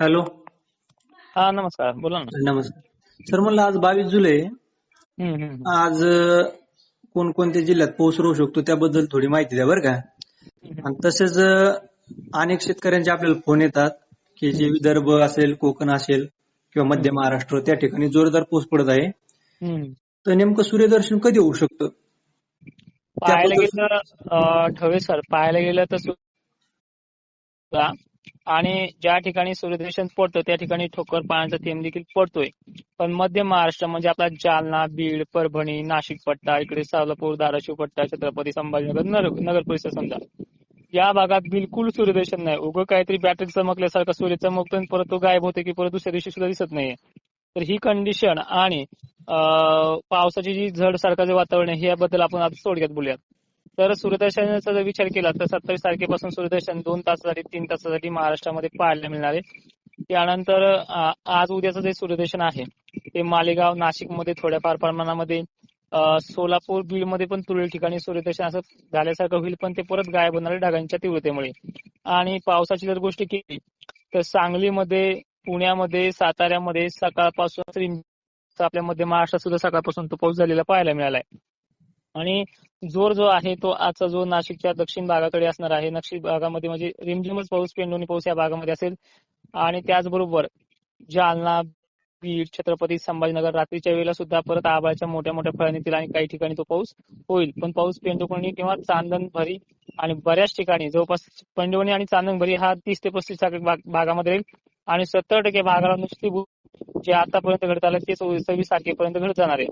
Hello. हा नमस्कार. बोला ना. नमस्कार. सर म्हणलं आज बावीस जुलै. आज कोणकोणत्या जिल्ह्यात पाऊस राहू शकतो त्याबद्दल थोडी माहिती द्या बरं का? आणि तसेच अनेक शेतकऱ्यांचे आपल्याला फोन येतात की जे विदर्भ असेल कोकण असेल किंवा मध्य महाराष्ट्र त्या ठिकाणी जोरदार पाऊस पडत आहे. तर नेमकं सूर्यदर्शन कधी होऊ शकतं? पाहायला गेलं ठवे सर. पाहायला गेलं तर आणि ज्या ठिकाणी सूर्यदर्शन पडतं त्या ठिकाणी ठोकर पाण्याचा थेंब देखील पडतोय. पण मध्य महाराष्ट्र म्हणजे आपला जालना बीड परभणी नाशिक पट्टा इकडे सोलापूर धाराशिव पट्टा छत्रपती संभाजीनगर नगर नगर परिसर समजा. या भागात बिलकुल सूर्यदर्शन नाही. उगं काहीतरी बॅटरी चमकल्यासारखा सूर्य चमकतो परत तो गायब होते की परत दुसऱ्या दिवशी सुद्धा दिसत नाहीये. तर ही कंडिशन आणि पावसाची जी झड सारखं जे वातावरण आहे याबद्दल आपण आता थोडक्यात बोलूयात. तर सूर्यदर्शनाचा जर विचार केला तर सत्तावीस तारखेपासून सूर्यदर्शन दोन तासासाठी तीन तासासाठी महाराष्ट्रामध्ये पाहायला मिळणार आहे. त्यानंतर आज उद्याचं जे सूर्यदर्शन आहे ते मालेगाव नाशिकमध्ये थोड्याफार प्रमाणामध्ये सोलापूर सोलापूर बीडमध्ये पण तुरळक ठिकाणी सूर्यदर्शन असं झाल्यासारखं होईल पण ते परत गायब होणार ढगांच्या तीव्रतेमुळे. आणि पावसाची जर गोष्ट केली तर सांगलीमध्ये पुण्यामध्ये साताऱ्यामध्ये सकाळपासून आपल्या मध्य महाराष्ट्रात सुद्धा सकाळपासून तो पाऊस झालेला पाहायला मिळालाय. आणि जोर जो आहे तो आजचा जो नाशिकच्या दक्षिण भागाकडे असणार आहे नाशिक भागामध्ये म्हणजे रिमझिमच पाऊस पेंडोनी पाऊस या भागामध्ये असेल. आणि त्याचबरोबर जालना बीड छत्रपती संभाजीनगर रात्रीच्या वेळेला सुद्धा परत आबाळच्या मोठ्या मोठ्या फळ्या येतील आणि काही ठिकाणी तो पाऊस होईल. पण पाऊस पेंडोकणी किंवा चांदणभरी आणि बऱ्याच ठिकाणी जवळपास पेंडोणी आणि चांदणभरी हा तीस ते पस्तीस टक्के भाग- भागामध्ये राहील. आणि सत्तर टक्के भागाला नुसती भू- जे आतापर्यंत घडत आलं ते सव्वीस तारखेपर्यंत घडत जाणार आहे.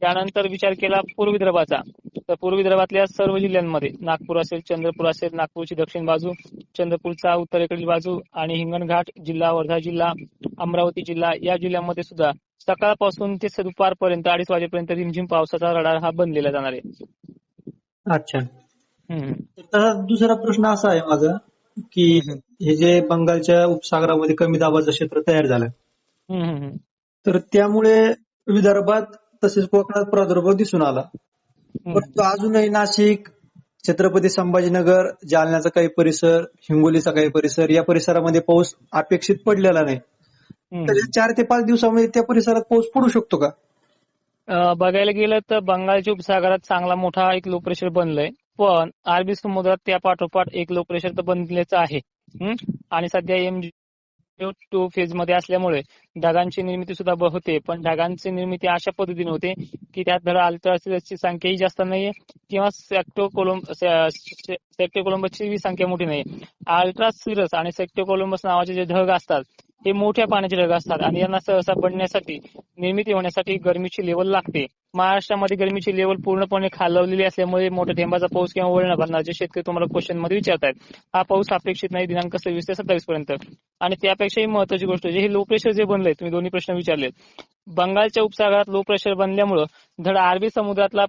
त्यानंतर विचार केला पूर्व विदर्भाचा तर पूर्व विदर्भातल्या सर्व जिल्ह्यांमध्ये नागपूर असेल चंद्रपूर असेल नागपूरची दक्षिण बाजू चंद्रपूरचा उत्तरेकडील बाजू आणि हिंगणघाट जिल्हा वर्धा जिल्हा अमरावती जिल्हा या जिल्ह्यांमध्ये सुद्धा सकाळपासून ते दुपारपर्यंत अडीच वाजेपर्यंत रिमझिम पावसाचा रडार हा बनलेला जाणार आहे अच्छा हम्म. तर तसा दुसरा प्रश्न असा आहे माझा की हे जे बंगालच्या उपसागरामध्ये कमी दाबाचं क्षेत्र तयार झालं. तर त्यामुळे विदर्भात तसेच कोकणात प्रादुर्भाव दिसून आला. परंतु अजूनही नाशिक छत्रपती संभाजीनगर जालन्याचा काही परिसर हिंगोलीचा काही परिसर या परिसरामध्ये पाऊस अपेक्षित पडलेला नाही. तर या चार ते पाच दिवसामध्ये त्या परिसरात पाऊस पडू शकतो का? बघायला गेलं तर बंगालच्या उपसागरात चांगला मोठा एक लो प्रेशर बनलंय. पण अरबी समुद्रात त्या पाठोपाठ एक लो प्रेशर तर बनलेच आहे? आणि सध्या एम टू फेजमध्ये असल्यामुळे ढगांची निर्मिती सुद्धा होते. पण ढगांची निर्मिती अशा पद्धतीने होते की त्यात धड अल्ट्रासिरसची संख्याही जास्त नाहीये किंवा सेक्टो कोलंब सेक्टो कोलंबसची संख्या मोठी नाहीये. अल्ट्रासिरस आणि सेक्टो कोलंबस नावाचे जे ढग असतात हे मोठ्या पाण्याचे ढग असतात आणि यांना सहसा बनण्यासाठी निर्मिती होण्यासाठी गरमीची लेवल लागते. महाराष्ट्रामध्ये गरमीची लेवल पूर्णपणे खालवलेली असल्यामुळे मोठ्या थेंबाचा पाऊस किंवा वळण भरणार जे शेतकरी तुम्हाला क्वेश्चनमध्ये विचारतात हा पाऊस अपेक्षित नाही दिनांक सव्वीस ते सत्तावीस पर्यंत. आणि त्यापेक्षाही महत्वाची गोष्ट जे हे लो प्रेशर जे बनलंय तुम्ही दोन्ही प्रश्न विचारले बंगालच्या उपसागरात लो प्रेशर बनल्यामुळं धड अरबी समुद्रातला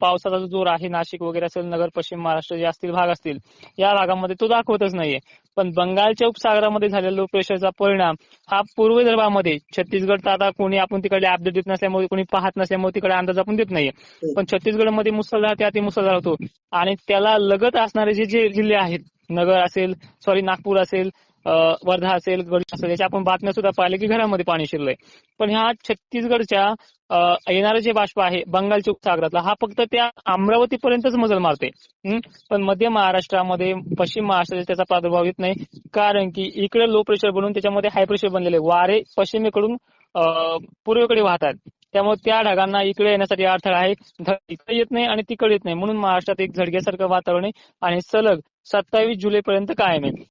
पावसाचा जो जोर आहे नाशिक वगैरे असेल नगर पश्चिम महाराष्ट्र जे असतील भाग असतील या भागामध्ये तो दाखवतच नाहीये. पण बंगालच्या उपसागरामध्ये झालेला लो प्रेशरचा परिणाम हा पूर्व विदर्भामध्ये छत्तीसगड तर आता कोणी आपण तिकडे अपडेट देत नसल्यामुळे कोणी पाहत नसल्यामुळे तिकडे अंदाज आपण देत नाहीये. पण छत्तीसगडमध्ये मुसळधार ते अति मुसळधार होतो. आणि त्याला लगत असणारे जे जे जिल्हे आहेत नगर असेल सॉरी नागपूर असेल वर्धा असेल गड असेल याच्या आपण बातम्या सुद्धा पाहिल्या की घरामध्ये पाणी शिरलंय. पण ह्या छत्तीसगडच्या येणारं जे बाष्प आहे बंगालच्या उपसागरातला हा फक्त त्या अमरावती पर्यंतच मजल मारते पण मध्य महाराष्ट्रामध्ये पश्चिम महाराष्ट्रात त्याचा प्रादुर्भाव येत नाही. कारण की इकडे लो प्रेशर बनून त्याच्यामध्ये हाय प्रेशर बनलेले वारे पश्चिमेकडून अं, पूर्वेकडे वाहतात. त्यामुळे त्या ढगांना इकडे येण्यासाठी अडथळा आहे. इकडे येत नाही आणि तिकडे येत नाही. म्हणून महाराष्ट्रात एक झडग्यासारखं वातावरण आहे. आणि सलग सत्तावीस जुलै पर्यंत कायम आहे.